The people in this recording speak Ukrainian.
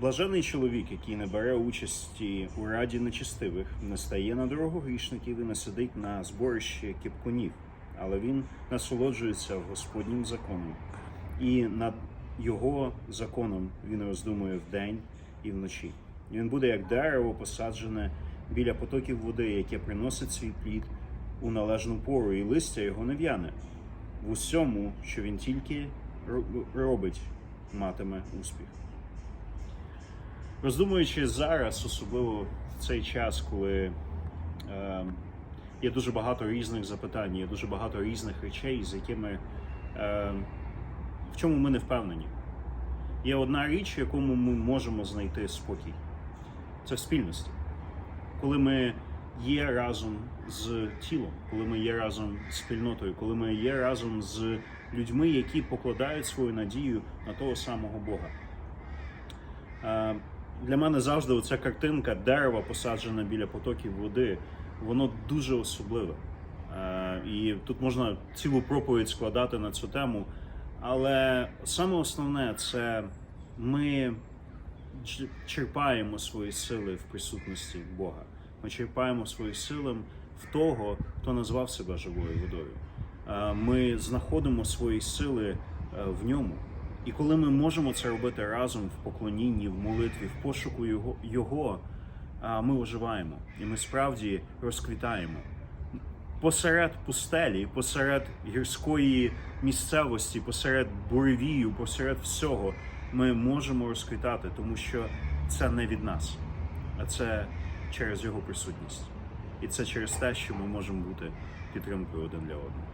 Блажений чоловік, який не бере участі у раді нечестивих, не стає на дорогу грішників і не сидить на зборищі кіпкунів, але він насолоджується Господнім законом, і над його законом він роздумує вдень і вночі. Він буде як дерево, посаджене біля потоків води, яке приносить свій плід у належну пору, і листя його не в'яне. В усьому, що він тільки робить, матиме успіх. Роздумуючи зараз, особливо в цей час, коли е, є дуже багато різних запитань, є дуже багато різних речей, з якими е, в чому ми не впевнені. Є одна річ, якому ми можемо знайти спокій. Це в спільності. Коли ми є разом з тілом, коли ми є разом з спільнотою, коли ми є разом з людьми, які покладають свою надію на того самого Бога. Для мене завжди оця картинка дерева, посаджена біля потоків води, воно дуже особливе. Е, І тут можна цілу проповідь складати на цю тему. Але саме основне це ми черпаємо свої сили в присутності Бога. Ми черпаємо свої сили в того, хто назвав себе живою водою. Е, Ми знаходимо свої сили е, в ньому. І коли ми можемо це робити разом в поклонінні, в молитві, в пошуку його, його ми оживаємо і ми справді розквітаємо. Посеред пустелі, посеред гірської місцевості, посеред буревію, посеред всього ми можемо розквітати, тому що це не від нас, а це через його присутність. І це через те, що ми можемо бути підтримкою один для одного.